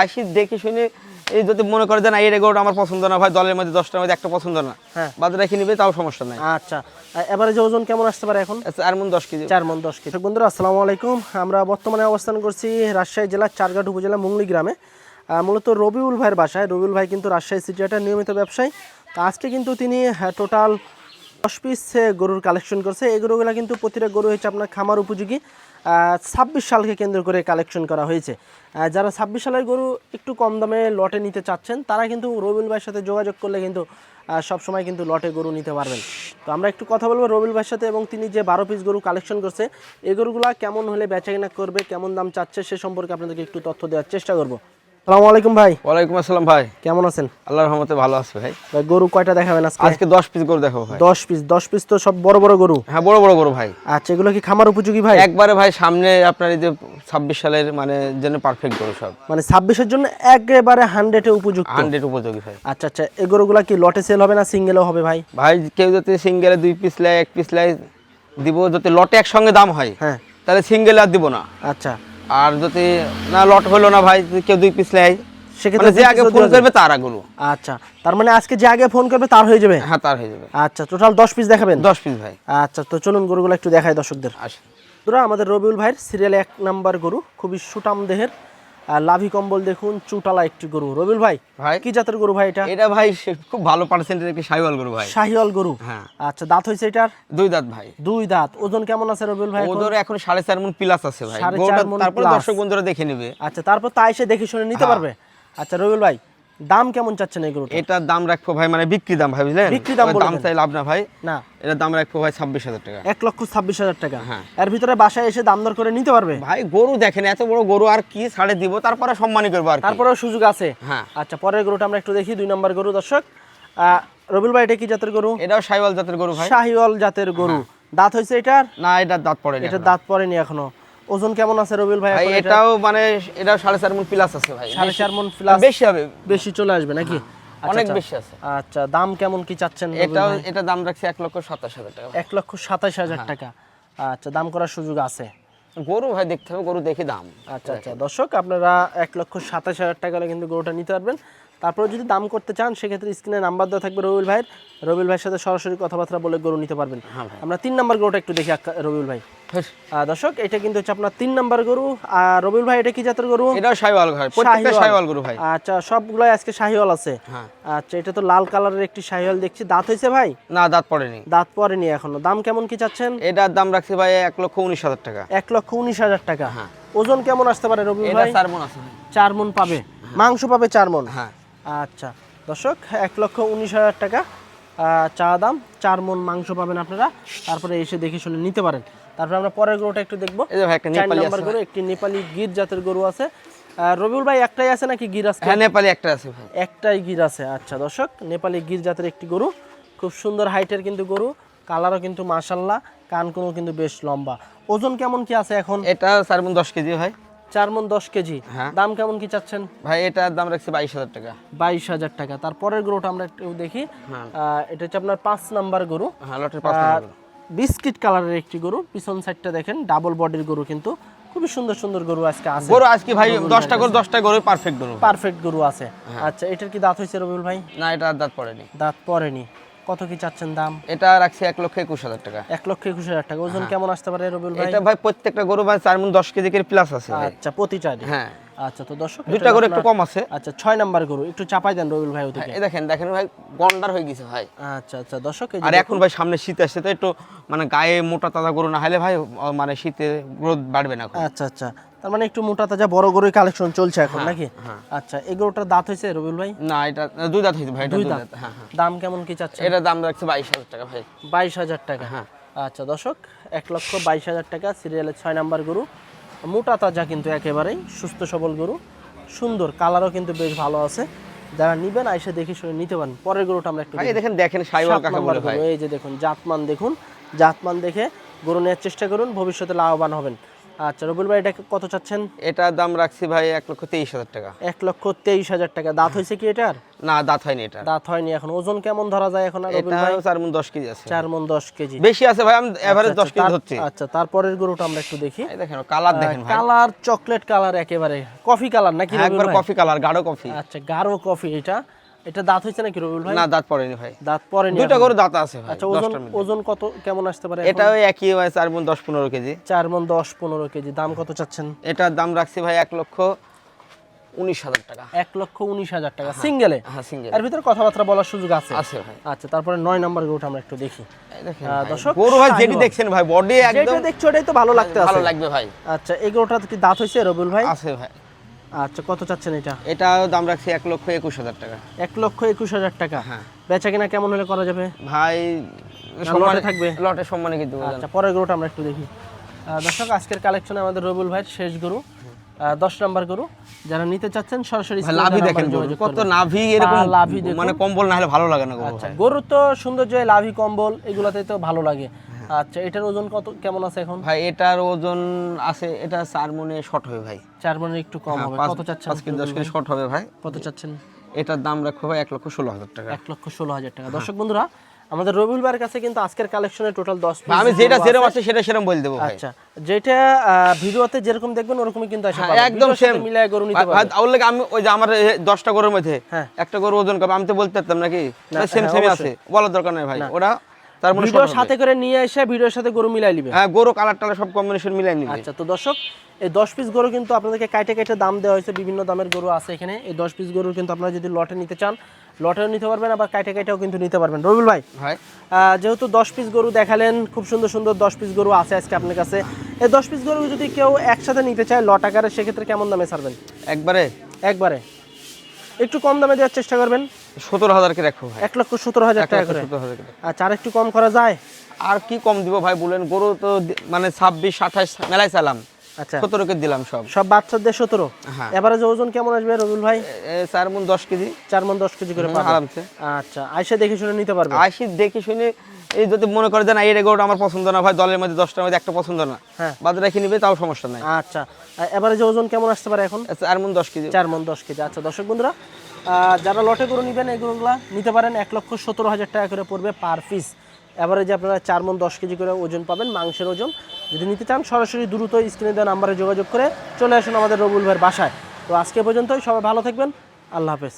আসি দেখে শুনে। এই যদি মনে করে যে না এই রেগোটা আমার পছন্দ না ভাই দলের মধ্যে দশটার মধ্যে একটা পছন্দ না হ্যাঁ। বাজারে রেখে নিবে তাও সমস্যা নাই। আচ্ছা। এবারে যে ওজন কেমন আসতে পারে এখন? আর মন দশ কেজি। চার মন দশ কেজি। বন্ধুরা আসসালামু আলাইকুম। আমরা বর্তমানে অবস্থান করছি রাজশাহী জেলার চারঘাট উপজেলা মুংলি গ্রামে। মূলত রবিউল ভাইয়ের বাসায়। রবিউল ভাই কিন্তু রাজশাহী সিটিয়াটার নিয়মিত ব্যবসায়ী। তো আজকে কিন্তু তিনি টোটাল দশ পিস গরুর কালেকশন করছে। এই গরুগুলো কিন্তু প্রতিটা গরু হচ্ছে আপনার খামার উপযোগী। ছাব্বিশ সালকে কেন্দ্র করে কালেকশন করা হয়েছে। যারা ছাব্বিশ সালের গরু একটু কম দামে লটে নিতে চাচ্ছেন, তারা কিন্তু রবিউল ভাইয়ের সাথে যোগাযোগ করলে কিন্তু সবসময় কিন্তু লটে গরু নিতে পারবেন। তো আমরা একটু কথা বলব রবিল ভাইয়ের সাথে এবং তিনি যে বারো পিস গরু কালেকশন করছে, এই গরুগুলা কেমন হলে বেচা কিনা করবে, কেমন দাম চাচ্ছে সে সম্পর্কে আপনাদেরকে একটু তথ্য দেওয়ার চেষ্টা করব। সালামু আলাইকুম ভাই। ওয়ালাইকুম আসসালাম ভাই। কেমন আছেন? আল্লাহর রহমতে ভালো আছে ভাই। ভাই গরু কয়টা দেখাবেন আজকে? আজকে দশ পিস করে দেখো ভাই। দশ পিস দশ পিস তো সব বড় বড় গরু। হ্যাঁ বড় বড় গরু ভাই। আচ্ছা এগুলো কি খামার উপযোগী ভাই? একবারে ভাই সামনে আপনার এই যে ছাব্বিশ সালের মানে জন্য পারফেক্ট গরু সব। মানে ছাব্বিশের জন্য একেবারে হান্ড্রেডে উপযুক্ত। হান্ড্রেড উপযোগী ভাই। আচ্ছা আচ্ছা এই গরুগুলা কি লটে সেল হবে না সিঙ্গেলও হবে ভাই? ভাই কেউ যদি সিঙ্গেলে দুই পিস লাই এক পিস লাই দিব যদি লটে একসঙ্গে দাম হয় হ্যাঁ। তাহলে সিঙ্গেলে আর দিব না। আচ্ছা। আর যদি না লট হলো না ভাই কেউ দুই পিস লাই সেক্ষেত্রে মানে যে আগে ফোন করবে তার আগুলো আচ্ছা তার মানে আজকে যে আগে ফোন করবে তার হয়ে যাবে? হ্যাঁ তার হয়ে যাবে। আচ্ছা টোটাল দশ পিস দেখাবেন? দশ পিস ভাই। আচ্ছা তো চলুন গরুগুলো একটু দেখায় দর্শকদের। আসে তোরা আমাদের রবিউল ভাইয়ের সিরিয়ালে এক নাম্বার গরু খুবই সুটাম দেহের। লাভি কম্বল দেখুন চুটালা একটি গরু। রবিল ভাই ভাই কি জাতের গরু ভাই এটা? এটা ভাই খুব ভালো পার্সেন্টের একটি শাহিওয়াল গরু ভাই। শাহিওয়াল গরু? হ্যাঁ। আচ্ছা দাঁত হয়েছে এটার? দুই দাঁত ভাই। দুই দাঁত। ওজন কেমন আছে রবিল ভাই ওজন এখন সাড়ে চার মন প্লাস আছে ভাই। তারপরে দর্শক বন্ধুরা দেখে নেবে। আচ্ছা তারপর তাই এসে দেখে শুনে নিতে হ্যাঁ। পারবে? আচ্ছা রবিল ভাই দাম কেমন চাচ্ছেন গরুটা? এটার দাম রাখব ভাই মানে বিক্রি দাম ভাই বুঝলেন? বিক্রি দাম দাম চাই লাভ না ভাই। না। এটার দাম রাখব ভাই ছাব্বিশ হাজার টাকা। এক লক্ষ ছাব্বিশ হাজার টাকা। হ্যাঁ। এর ভিতরে বাসায় এসে দাম দর করে নিতে পারবে? ভাই গরু দেখেন এত বড় গরু আর কি ছাড়ে দিব তারপরে সম্মানই করব আর কি। তারপরেও সুযোগ আছে। হ্যাঁ। আচ্ছা পরের গরুটা আমরা একটু দেখি দুই নম্বর গরু দর্শক। আহ, রবিউল ভাই এটা কি জাতের গরু? এটাও সাইওয়াল জাতের গরু ভাই। শাহিওয়াল জাতের গরু। দাঁত হয়েছে এটার? না এটার দাঁত পড়ে এটা দাঁত পড়েনি এখনও। ওজন কেমন আছে রবিউল ভাই ভাই এটাও মানে এটাও সাড়ে চার মন প্লাস আছে ভাই। সাড়ে চার মন প্লাস বেশি হবে। বেশি চলে আসবে নাকি? আচ্ছা, অনেক আচ্ছা। বেশি আছে। আচ্ছা দাম কেমন কি চাচ্ছেন এটা এটা দাম রাখছি এক লক্ষ সাতাশ হাজার টাকা। এক লক্ষ সাতাশ হাজার হ্যাঁ। টাকা। আচ্ছা দাম করার সুযোগ আছে? গরু ভাই দেখতে হবে গরু দেখে দাম। আচ্ছা আচ্ছা। দর্শক আপনারা এক লক্ষ সাতাশ হাজার টাকা হলে কিন্তু গরুটা নিতে পারবেন। তারপরে যদি দাম করতে চান সেক্ষেত্রে স্ক্রিনে নাম্বার দেওয়া থাকবে রবিউল ভাইয়ের। রবিউল ভাইয়ের সাথে সরাসরি কথাবার্তা বলে গরু নিতে পারবেন। হ্যাঁ আমরা তিন নাম্বার গরুটা একটু দেখি রবিউল ভাই। দর্শক এটা কিন্তু হচ্ছে আপনার তিন নাম্বার গরু। আর রবিউল ভাই এটা কি জাতের গরু? এটাও সাইওয়াল ভাই। প্রত্যেকটা শাহিওয়াল। গরু ভাই। আচ্ছা সবগুলাই আজকে শাহিওয়াল আছে। হ্যাঁ। আচ্ছা এটা তো লাল কালারের একটি শাহিওয়াল দেখছি। দাঁত হয়েছে ভাই? না দাঁত পড়েনি। দাঁত পরেনি এখনও। দাম কেমন কি চাচ্ছেন? এটার দাম রাখছে ভাই এক লক্ষ উনিশ হাজার টাকা। এক লক্ষ উনিশ হাজার টাকা। হ্যাঁ। ওজন কেমন আসতে পারে রবিউল ভাই? চার মন আছে। চার মন পাবে। মাংস পাবে চার মন। হ্যাঁ। আচ্ছা দর্শক এক লক্ষ উনিশ হাজার টাকা চা দাম চার মন মাংস পাবেন আপনারা। তারপরে এসে দেখে শুনে নিতে পারেন। তারপরে আমরা পরের গরুটা একটু দেখব। নম্বর গরু একটি নেপালি গির জাতের গরু আছে। রবিউল ভাই একটাই আছে নাকি গির আছে? হ্যাঁ নেপালি একটা আছে একটাই গির আছে। আচ্ছা দর্শক নেপালি গির জাতের একটি গরু। খুব সুন্দর হাইটের কিন্তু গরু কালারও কিন্তু মাশাল্লাহ কানকুনো কিন্তু বেশ লম্বা। ওজন কেমন কি আছে এখন? এটা চার মন দশ কেজি ভাই। চার মন দশ কেজি। হ্যাঁ। দাম কেমন কি চাচ্ছেন? ভাই এটার দাম রাখছে বাইশ হাজার টাকা। বাইশ হাজার টাকা। তারপরের গরুটা আমরা একটু দেখি। হ্যাঁ। এটা হচ্ছে আপনার পাঁচ নাম্বার গরু। হ্যাঁ। বিস্কিট কালারের একটি গরু। পিছন সাইডটা দেখেন ডাবল বডির গরু কিন্তু। খুবই সুন্দর সুন্দর গরু আজকে আছে। গরু আজকে ভাই দশটা গরু দশটা গরু পারফেক্ট গরু। পারফেক্ট গরু আছে। আচ্ছা এটার কি দাঁত হয়েছে রবিউল ভাই? না এটা দাঁত পড়েনি। দাঁত পড়েনি। কত কি চাচ্ছেন দাম? এটা রাখছে এক লক্ষ একুশ হাজার টাকা। এক লক্ষ একুশ হাজার টাকা। ওজন কেমন আসতে পারে রবিউল ভাই? এটা ভাই প্রত্যেকটা গরু ভাই চার মন দশ কেজি করে প্লাস আছে। আচ্ছা প্রতিটারই হ্যাঁ। আচ্ছা তো দর্শক দুইটা গরু একটু কম আছে। আচ্ছা ছয় নাম্বার গরু। একটু চাপাই দেন রবিউল ভাই ওদিকে। এই দেখেন দেখেন ভাই গন্ডার হয়ে গেছে ভাই। আচ্ছা আচ্ছা দর্শক আর এখন ভাই সামনে শীত আসছে তো একটু মানে গায়ে মোটা তাজা গরু না হলে ভাই মানে শীতে গ্রোথ বাড়বে না আচ্ছা আচ্ছা। তার মানে একটু মোটা তাজা বড় গরুর কালেকশন চলছে এখন নাকি? হ্যাঁ। আচ্ছা এই গরুটার দাঁত হয়েছে রবিউল ভাই? না এটা দুই দাঁত হয়েছে ভাই দুই দাঁত। হ্যাঁ হ্যাঁ। দাম কেমন কি চাচ্ছে এটার দাম রাখছে বাইশ হাজার টাকা ভাই। বাইশ হাজার টাকা। হ্যাঁ। আচ্ছা দর্শক এক লক্ষ বাইশ হাজার টাকা সিরিয়ালের ছয় নাম্বার গরু। মোটা তাজা কিন্তু একেবারেই সুস্থ সবল গরু। সুন্দর কালারও কিন্তু বেশ ভালো আছে। যারা নিবেন আইসে দেখে শুনে নিতে পারেন। পরের গরুটা আমরা একটু ভাই দেখেন দেখেন সাইওয়াল কাকে বলে ভাই। এই যে দেখুন জাতমান দেখুন। জাতমান দেখে গরু নেওয়ার চেষ্টা করুন ভবিষ্যতে লাভবান হবেন। আচ্ছা রবিউল ভাই এটা কত চাচ্ছেন? এটার দাম রাখছি ভাই এক লক্ষ তেইশ হাজার টাকা। এক লক্ষ তেইশ হাজার টাকা। দাঁত হয়েছে কি এটার? না দাঁত হয়নি এটা। দাঁত হয়নি এখন। ওজন কেমন ধরা যায় এখন এটা চার মন দশ কেজি আছে। চার মন দশ কেজি। বেশি আছে ভাই আমি এভারেজ দশ কেজি ধরছি। আচ্ছা তারপরের গরুটা আমরা একটু দেখি। দেখেন কালার দেখেন ভাই। কালার চকলেট কালার একেবারে। কফি কালার নাকি হ্যাঁ, একবার কফি কালার গাঢ় কফি আচ্ছা গাঢ় কফি এটা। এটা দাঁত হয়েছে নাকি রবিউল ভাই? না দাঁত পড়েনি ভাই। দাঁত দুইটা এখনও। করে দাঁত আছে ভাই আচ্ছা ওজন ওজন কত কেমন আসতে পারে এটা ওই একই ভাই চার মন দশ পনেরো কেজি। চার মন দশ পনেরো কেজি দাম কত চাচ্ছেন? এটার দাম রাখছি ভাই এক লক্ষ উনিশ হাজার টাকা। এক লক্ষ উনিশ হাজার টাকা। সিঙ্গেলে? হ্যাঁ সিঙ্গেল। এর ভিতরে কথাবার্তা বলার সুযোগ আছে? আছে ভাই। আচ্ছা তারপরে নয় নম্বর গরুটা আমরা একটু দেখি। দর্শক, গরু ভাই যেটি দেখছেন ভাই বডি একদম যেটা দেখছ ওটাই তো ভালো লাগতে ভালো লাগবে ভাই। আচ্ছা এই গরুটা কি দাঁত হয়েছে রবিউল ভাই? আছে ভাই। আচ্ছা কত চাচ্ছেন এটা? এটা দাম রাখছি এক লক্ষ একুশ হাজার টাকা। এক লক্ষ একুশ হাজার টাকা। হ্যাঁ। বেচা কিনা কেমন হলে করা যাবে? ভাই লটে থাকবে? লটে সম্মানে কিন্তু আচ্ছা পরের গরুটা আমরা একটু দেখি। দর্শক আজকের কালেকশনে আমাদের রবিউল ভাইয়ের শেষ গরু দশ নাম্বার গরু। যারা নিতে চাচ্ছেন সরাসরি লাভি দেখেন কত। নাভি এরকম হ্যাঁ, লাভি মানে কম্বল না হলে ভালো লাগে না গরু আচ্ছা ভাই। গরু তো সৌন্দর্য লাভি কম্বল এগুলাতে তো ভালো লাগে। আচ্ছা এটার ওজন কত কেমন আছে এখন? ভাই এটার ওজন আছে এটা চার মনে শর্ট হবে ভাই। চার মনের একটু কম হ্যাঁ, হবে। কত চাচ্ছেন পাঁচ কেজি দশ কেজি শর্ট হবে ভাই। কত চাচ্ছেন? এটার দাম রাখব ভাই এক লক্ষ ষোলো হাজার টাকা। এক লক্ষ ষোলো হাজার টাকা। দর্শক বন্ধুরা আমাদের রবিউল ভাইয়ের কাছে কিন্তু আজকের কালেকশনে টোটাল দশ ভাই, আমি যেটা যেরকম আছে। সেটা সেরকম বলে দেবো ভাই। আচ্ছা যেটা ভিডিওতে যেরকম দেখবেন ওরকমই কিন্তু আসে হ্যাঁ, একদম সেম মিলায় গরু নিতে পারবেন। ওর লাগে আমি ওই যে আমার এ দশটা গরুর মধ্যে হ্যাঁ। একটা গরু ওজন করবে আমি তো বলতে পারতাম নাকি? সেম হ্যাঁ, সেমই আছে। বলার দরকার নাই ভাই। ওরা তার মানে সাথে করে নিয়ে এসে ভিডিওর সাথে গরু মিলাই নিবে। হ্যাঁ গরু কালার টালার সব কম্বিনেশন মিলাই নিবে। আচ্ছা তো দর্শক এই দশ পিস গরু কিন্তু আপনাদেরকে কাইটে কাইটে দাম দেওয়া হয়েছে বিভিন্ন দামের গরু আছে এখানে। এই দশ পিস গরু কিন্তু আপনারা যদি লটে নিতে চান লটেও নিতে পারবেন আবার কাইটে কাইটেও কিন্তু নিতে পারবেন। রবিউল ভাই ভাই। যেহেতু দশ পিস গরু দেখালেন খুব সুন্দর সুন্দর দশ পিস গরু আছে আজকে আপনার কাছে। এই দশ পিস গরু যদি কেউ একসাথে নিতে চায় লট আকারে সেক্ষেত্রে কেমন দামে ছাড়বেন? একবারে? একবারে। একটু কম দামে দেওয়ার চেষ্টা করবেন। সতেরো হাজারকে রাখব ভাই। এক লক্ষ সতেরো হাজার টাকা করে। সতেরো হাজার আচ্ছা আর একটু কম করা যায়? আর কি কম দিব ভাই বলেন গরু তো মানে ছাব্বিশ আঠাশ মেলায় চালাম। আচ্ছা। সতেরোকে দিলাম সব। সব বাচ্চাদের সতেরো? হ্যাঁ। এবারে ওজন কেমন আসবে রবিউল ভাই? চার মন দশ কেজি। চার মন দশ কেজি করে আরামসে। আচ্ছা আইসা দেখে শুনে নিতে পারবে? আসি দেখে শুনে এই যদি মনে করে যে না এই গরুটা আমার পছন্দ না ভাই দলের মধ্যে দশটার মধ্যে একটা পছন্দ না হ্যাঁ। বাদ রেখে নিবে তাও সমস্যা নাই। আচ্ছা এবারে যে ওজন কেমন আসতে পারে এখন? চার মন দশ কেজি। চার মন দশ কেজি। আচ্ছা দর্শক বন্ধুরা যারা লটে করে নেবেন এই নিতে পারেন এক লক্ষ সতেরো হাজার টাকা করে পড়বে পার পিস যে আপনারা চার মন দশ কেজি করে ওজন পাবেন, মাংসের ওজন। যদি নিতে চান, সরাসরি দ্রুত স্ক্রিনে দেওয়া নাম্বারে যোগাযোগ করে চলে আসুন আমাদের রবুল ভাইয়ের বাসায়। তো আজকে পর্যন্তই, সবাই ভালো থাকবেন। আল্লাহ হাফেজ।